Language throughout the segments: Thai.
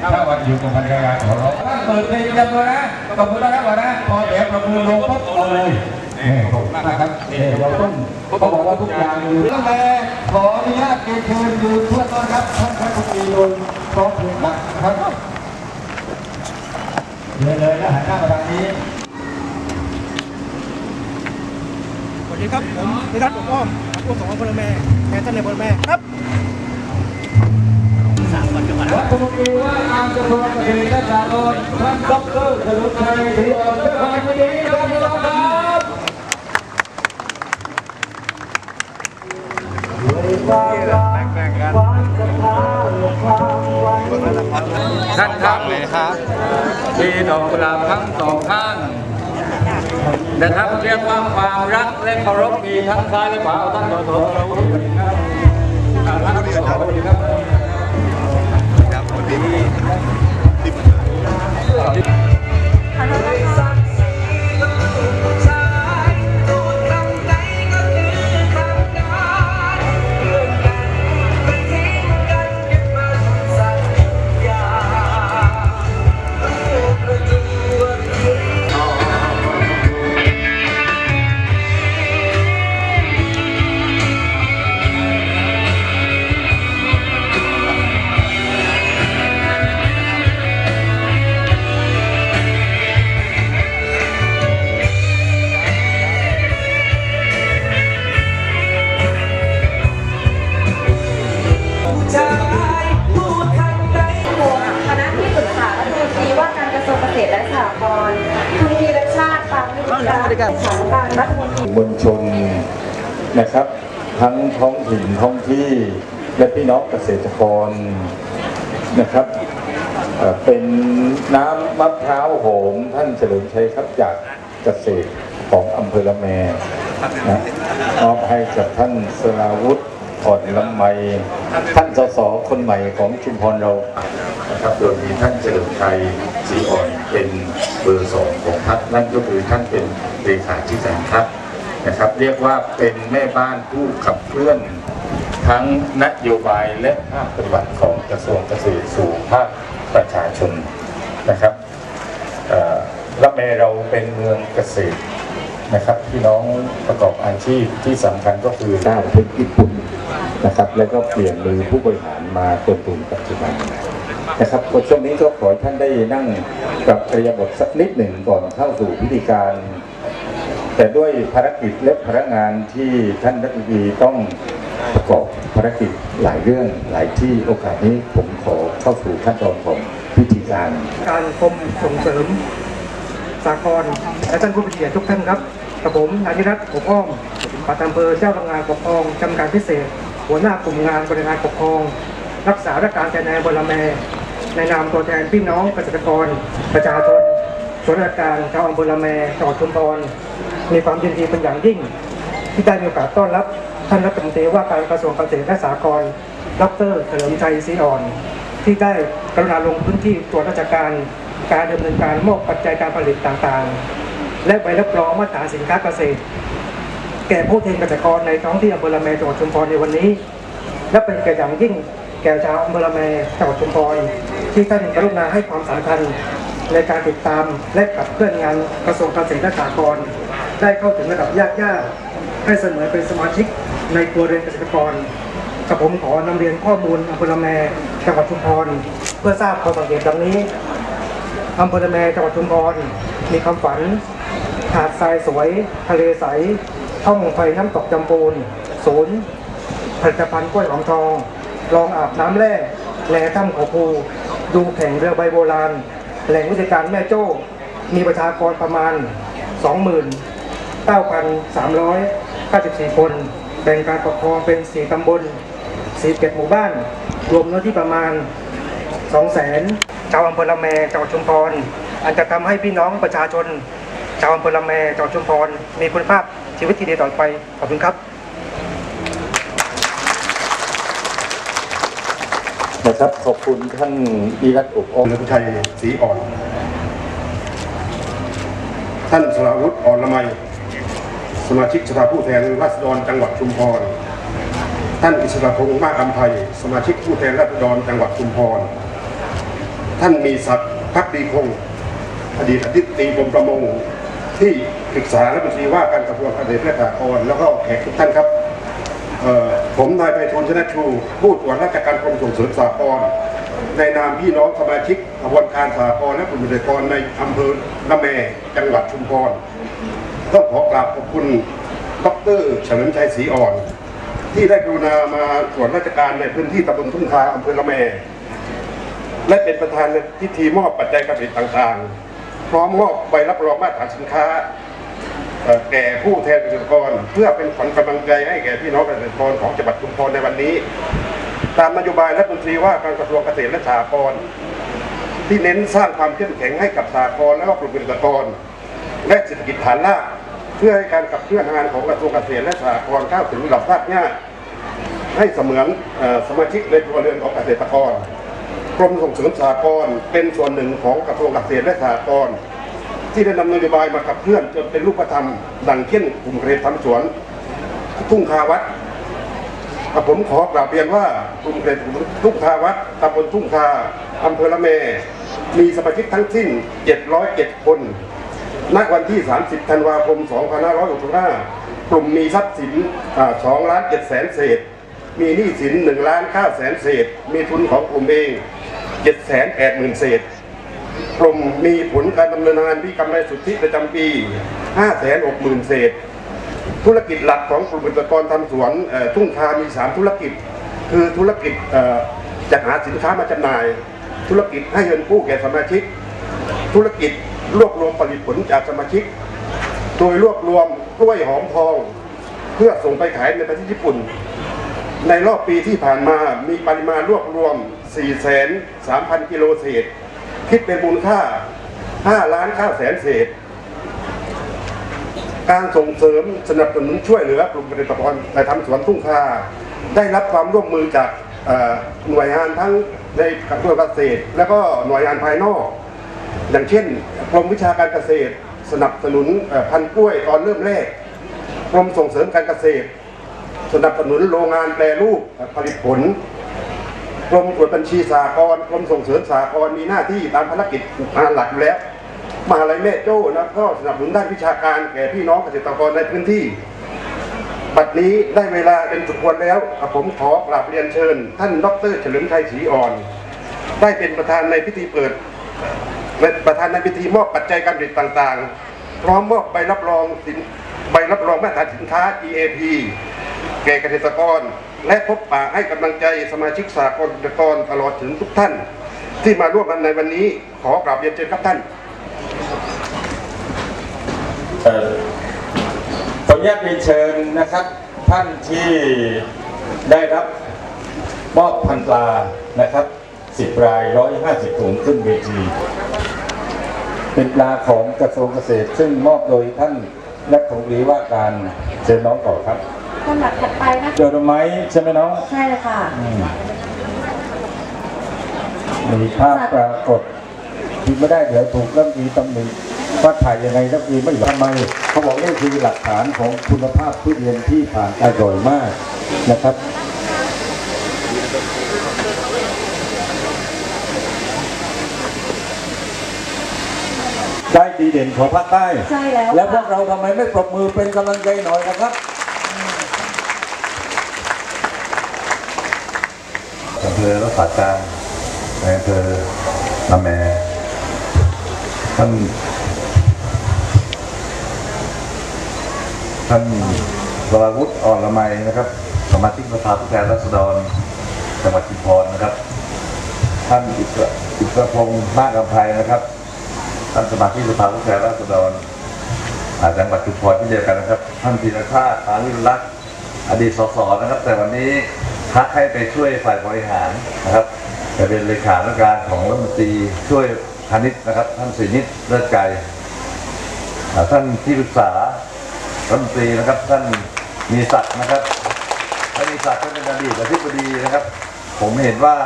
ถ้าวันอยู่กับบรรยากาศของเราถ้าเปิดเพลงจำเลยนะตบมือนะครับก่อนนะพอเดี๋ยวประมือลงปุ๊บเอาเลยนี่ขอบคุณมากครับเราต้องเขาบอกว่าทุกอย่างอยู่ตั้งแต่ขออนุญาตเรียนเชิญดูเพื่อนต้อนรับท่านพระคุณดีโดยพร้อมเพรียงนะครับเลยเลยนะหันหน้ามาทางนี้สวัสดีครับผมนิรัตน์ปกป้อมผู้สองพลเมืองแทนท่านในพลเมืองครับ รัฐมนตรีว่าการกระทรวงเกษตรและสหกรณ์ท่านดรเฉลิมชัยศรีอ่อนเจ้าพนักงานดีครับพี่น้องครับท่านครับที่ดอกกุหลาบทั้งสองข้างนะครับเรียกว่าความรักและเคารพมีทั้งซ้ายและขวาท่านต่อต่อเราครับอ่ารักดีครับ ค มวิธีการสถานการณ์รัฐมวลชนนะครับ ทั้งท้องถิ่นท้องที่และพี่น้องเกษตรกรนะครับเอ่อเป็นน้ำมะพร้าวโหมท่านเฉลิมชัยครับจากเกษตรของอำเภอละแมนะมอบให้กับท่านสราวุฒิ อ่อนลำไมท่านสสคนใหม่ของชุมพรเรานะครับโดยมีท่านเฉลิมชัยศรีอ่อนเป็นเบอร์สองของพรรคนั่นก็คือท่านเป็นเลขาธิการพรรคนะครับ เรียกว่าเป็นแม่บ้านผู้ขับเคลื่อนทั้งนโยบายและภาคปฏิบัติของกระทรวงเกษตรสู่ภาคประชาชนนะครับเอ่อละเมเราเป็นเมืองเกษตร นะครับพี่น้องประกอบอาชีพที่สำคัญก็คือด้านเป็นญี่ปุ่นนะครับ แล้วก็เปลี่ยนมือผู้บริหารมาจนถึงปัจจุบันนะครับช่วงนี้ก็ขอให้ท่านได้นั่งปรับอริยบทสักนิดหนึ่งก่อนเข้าสู่พิธีการ แต่ด้วยภารกิจและพนักงานที่ท่านรัฐมนตรีต้องประกอบภารกิจหลายเรื่องหลายที่โอกาสนี้ผมขอเข้าสู่ขั้นตอนของพิธีการ การกรมส่งเสริม สากลและท่านผู้มีเกียรติทุกท่านครับกับผมนายนิรัตน์ปกป้อมปลัดอำเภอเจ้าพนักงานปกครองจำการพิเศษ หัวหน้ากลุ่มงานบริหารปกครอง รักษาราชการแทนนายบรแมในนามตัวแทนพี่น้องเกษตรกร ประชาชนส่วนราชการชาวอำเภอละแมจังหวัดชุมพรมีความยินดีเป็นอย่างยิ่ง ที่ได้มีโอกาสต้อนรับท่านรัฐมนตรีว่าการกระทรวงเกษตรและสหกรณ์ดรเฉลิมชัยศรีอ่อน ที่ได้กรุณาลงพื้นที่ตรวจราชการ การดำเนินการมอบปัจจัยการผลิตต่างๆ และใบรับรองมาตรฐานสินค้าเกษตร แก่ผู้แทนเกษตรกรในท้องที่อำเภอละแมจังหวัดชุมพรในวันนี้ และเป็นเกียรติอย่างยิ่งแก่ชาวอำเภอละแมจังหวัดชุมพรที่ท่านกรุณาให้ความสำคัญในการติดตามและขับเคลื่อนงานกระทรวงเกษตรและสหกรณ์ได้เข้าถึงระดับยากย่าให้เสมอเป็นสมาชิกในครัวเรือนเกษตรกรกับผมขอนำเรียนข้อมูลอำเภอละแมจังหวัดชุมพรเพื่อทราบข้อสังเกตดังนี้ อำเภอละแมจังหวัดชุมพรมีความฝัน หาดทรายสวย ทะเลใสท่องไฟน้ำตกจำปูนศูนย์ผลิตภัณฑ์กล้วยหอมทอง ลองอาบน้ำแร่แลถ้ำเขาภูดูแข่งเรือใบโบราณ แหล่งวิชาการแม่โจ้ มีประชากรประมาณ 29,394 คน แบ่งการปกครองเป็น 4 ตำบล 47 หมู่บ้าน รวมเนื้อที่ประมาณสองแสน ชาวอำเภอละแมจังหวัดชุมพรอันจะทำให้พี่น้องประชาชน ชาวอำเภอละแมจังหวัดชุมพรมีคุณภาพชีวิตที่ดีต่อไปขอบคุณครับนะครับขอบคุณท่านอีรัตน์อบอ้อมเฉลิมชัยศรีอ่อน ท่านสราวุฒิอ่อนละไมสมาชิกสภาผู้แทนราษฎรจังหวัดชุมพร ท่านอิสระพงษ์มากอำไพสมาชิกผู้แทนราษฎรจังหวัดชุมพร ท่านมีศักดิ์พักดีคง อดีตอธิบดีกรมประมงที่ปรึกษาและบัญชีว่าการกระทรวงเกษตรและสหกรณ์แล้วก็แขกทุกท่านครับผมนายไพฑูรย์ชนะชูผู้ตรวจราชการกรมส่งเสริมสหกรณ์ในนามพี่น้องสมาชิกกระบวนการสหกรณ์และกลุ่มเกษตรกรในอำเภอละแมจังหวัดชุมพรต้องขอกราบขอบคุณดรเฉลิมชัยศรีอ่อน ที่ได้กรุณามาตรวจราชการในพื้นที่ตำบลทุ่งคาอำเภอละแม และเป็นประธานในพิธีมอบปัจจัยการผลิตต่างๆ พร้อมมอบใบรับรองมาตรฐานสินค้าแก่ผู้แทนเกษตรกร เพื่อเป็นขวัญกำลังใจให้แก่พี่น้องเกษตรกรของจังหวัดชุมพรในวันนี้ ตามนโยบายรัฐมนตรีว่าการกระทรวงเกษตรและสหกรณ์ที่เน้นสร้างความเข้มแข็งให้กับสหกรณ์และก็กลุ่มเกษตรกร และเศรษฐกิจฐานรากเพื่อให้การขับเคลื่อนงานของกระทรวงเกษตรและสหกรณ์ก้าถึงระดับรากหญ้าให้เสมือนสมาชิกในครัวเรือนของเกษตรกร กรมส่งเสริมสหกรณ์เป็นส่วนหนึ่งของกระทรวงเกษตรและสหกรณ์ที่ได้นำนโยบายมาขับเคลื่อนจนเป็นรูปธรรม ดังเช่นกลุ่มเกษตรทำสวนทุ่งคาวัดผมขอกราบเรียนว่ากลุ่มเกษตรทุ่งคาวัดตำบลทุ่งคาอำเภอละเม มีสมาชิกทั้งสิ้น 707 คนณวันที่ 30 ธันวาคม 2565 กลุ่มมีทรัพย์สิน2ล้าน7แสนเศษ มีหนี้สิน1ล้าน9แสนเศษ มีทุนของกลุ่มเอง7แสน8หมื่นเศษกลุ่มมีผลการดำเนินงานที่กำไรสุทธิประจำปี5แสน6หมื่นเศษ ธุรกิจหลักของกลุ่มเกษตรกรทำสวนทุ่งคามี3ธุรกิจ คือธุรกิจจัดหาสินค้ามาจำหน่าย ธุรกิจให้เงินกู้แก่สมาชิก ธุรกิจรวบรวมผลิตผลจากสมาชิก โดยรวบรวมกล้วยหอมทอง เพื่อส่งไปขายในประเทศญี่ปุ่น ในรอบปีที่ผ่านมามีปริมาณรวบรวม 4,3,000 กิโลเศษ คิดเป็นมูลค่า 5 ล้าน9แสนเศษ การส่งเสริมสนับสนุนช่วยเหลือกลุ่มเกษตรกรในทำสวนทุ่งคาได้รับความร่วมมือจากหน่วยงานทั้งในกระทรวงเกษตร และก็หน่วยงานภายนอก อย่างเช่นกรมวิชาการเกษตร สนับสนุนพันธุ์กล้วยตอนเริ่มแรกกรมส่งเสริมการเกษตร สนับสนุนโรงงานแปรรูปผลิตผลกรมตรวจบัญชีสากรณ์กรมส่งเสริมสากรณ์มีหน้าที่ตามภารกิจงานหลักอยู่แล้วมหาลัยแม่โจ้นะก็สนับสนุนด้านวิชาการแก่พี่น้องเกษตรกรในพื้นที่บัดนี้ได้เวลาเป็นสุควรแล้วผมขอกราบเรียนเชิญ ท่านดรเฉลิมชัยศรีอ่อน ได้เป็นประธานในพิธีเปิดและประธานในพิธีมอบปัจจัยการผลิตต่างๆ พร้อมมอบใบรับรองสินใบรับรองมาตรฐานสินค้า EAP แก่เกษตรกร และพบปะให้กำลังใจสมาชิกสากลเกษตรกรตลอดถึงทุกท่าน ที่มาร่วมกันในวันนี้ขอกราบเรียนเชิญครับท่านเอ่อขออนุญาตเรียนเชิญนะครับ ท่านที่ได้รับมอบพันปลานะครับ10ราย150ถุงขึ้นเวทีเป็นปลาของกระทรวงเกษตร ซึ่งมอบโดยท่านรัฐมนตรีว่าการเชิญน้องต่อครับ ลำดับถัดไปนะเจอรู้ไหมใช่ไหมน้องใช่เลยค่ะมีภาพปรากฏที่ไม่ได้เดี๋ยวถูกรัฐมนตรีตำหนิว่าถ่ายยังไงรัฐมนตรีไม่ทำไมเขาบอกนี่คือหลักฐานของคุณภาพทุเรียนที่ผ่านอร่อยมากนะครับได้ดีเด่นของภาคใต้ ใช่แล้วแล้วพวค่ะกเราทำไมไม่ปรบมือเป็นกำลังใจหน่อยนะครับ อำเภอรักษาการในอำเภอละแมท่านท่านวราวุฒิอ่อนละไมนะครับ สมาชิกสภาผู้แทนราษฎรจังหวัดชุมพรนะครับ ท่านอิสระอิสระพงษ์มากอภัยนะครับ ท่านสมาชิกสภาผู้แทนราษฎรจังหวัดชุมพรที่เดียวกันนะครับ ท่านธีรชาติอาริรักษ์อดีตสสนะครับ แต่วันนี้ พักให้ไปช่วยฝ่ายบริหารนะครับไปเป็นเลขาธิการของรัฐมนตรีช่วยพาณิชย์นะครับ ท่านสินิตเลิศไกรอ่ท่านที่ปรึกษารัฐมนตรีนะครับ ท่านมีศักดิ์นะครับท่านมีศักดิ์ท่านเป็นอดีตอธิบดีนะครับ ผมเห็นว่า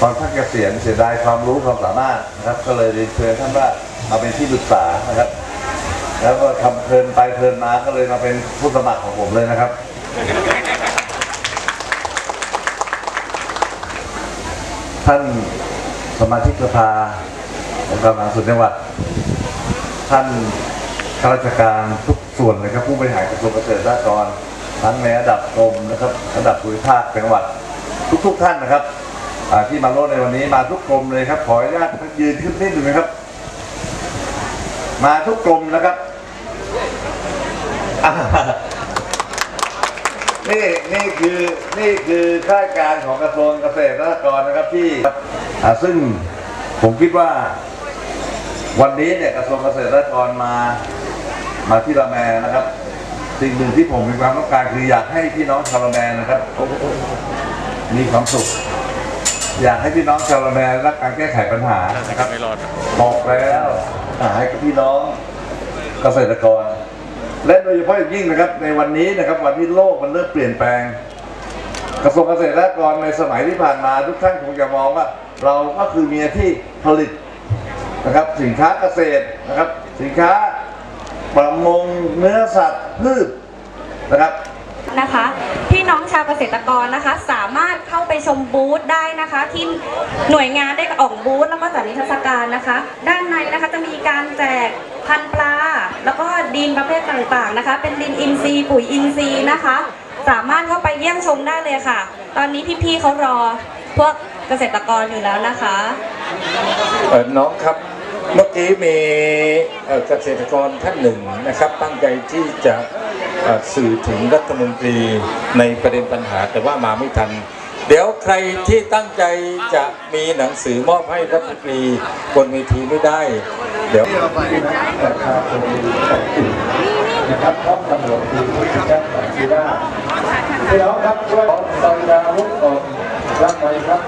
ตอนท่านเกษียณเสียดายความรู้ความสามารถนะครับ ก็เลยเรียนเชิญท่านว่าเอาเป็นที่ปรึกษานะครับ แล้วก็ทำเพลินไปเพลินมาก็เลยมาเป็นผู้สมัครของผมเลยนะครับ ท่านสมาชิกสภาองค์การบริหาส่วนจังหวัด ท่านข้าราชการทุกส่วนนะครับผู้บริหารกระทรวงเกษตรและกรทั้งในระดับกรมนะครับระดับภูมิภาคจังหวัด ทุก ๆ ท่านนะครับที่มาร่วมในวันนี้มาทุกกรมเลยครับ ขออนุญาตยืนขึ้นนิดหนึ่งนะครับ มาทุกกรมนะครับ นี่นี่คือนี่คือข้าราชการของกระทรวงเกษตรและสหกรณ์นะครับที่อ่าซึ่งผมคิดว่า วันนี้เนี่ยกระทรวงเกษตรและสหกรณ์มามาที่ละแมนะครับสิ่งหนึ่งที่ผมมีความต้องการคืออยากให้พี่น้องชาวละแมนะครับ มีความสุข อยากให้พี่น้องชาวละแมได้รับการแก้ไขปัญหา นะครับไม่รอด บอกแล้วอ่าให้กับพี่น้องเกษตรกร และโดยเฉพาะอย่างยิ่งนะครับในวันนี้นะครับวันที่โลกมันเริ่มเปลี่ยนแปลง กระทรวงเกษตรและกรในสมัยที่ผ่านมาทุกท่านคงจะมองว่า เราก็คือมีที่ผลิตนะครับสินค้าเกษตรนะครับ สินค้าประมงเนื้อสัตว์พืชนะครับ นะคะ พี่น้องชาวเกษตรกรนะคะ สามารถเข้าไปชมบูธได้นะคะ ที่หน่วยงานได้ออกบูธแล้วก็จัดนิทรรศการนะคะ ด้านในนะคะจะมีการแจกพันปลา แล้วก็ดินประเภทต่างๆนะคะ เป็นดินอินทรีย์ปุ๋ยอินทรีย์นะคะ สามารถเข้าไปเยี่ยมชมได้เลยค่ะ ตอนนี้พี่ๆเขารอพวกเกษตรกรอยู่แล้วนะคะเออน้องครับเมื่อกี้มีเกษตรกรท่านหนึ่งนะครับ ตั้งใจที่จะ สื่อถึงรัฐมนตรีในประเด็นปัญหาแต่ว่ามาไม่ทัน เดี๋ยวใครที่ตั้งใจจะมีหนังสือมอบให้รัฐมนตรีบนเวทีไม่ได้ เดี๋ยวนะครับพร้อมตำรวจทีมผู้จัดการกีฬาพี่น้องครับช่วยซอยดาวุฒิออกรับไปครับ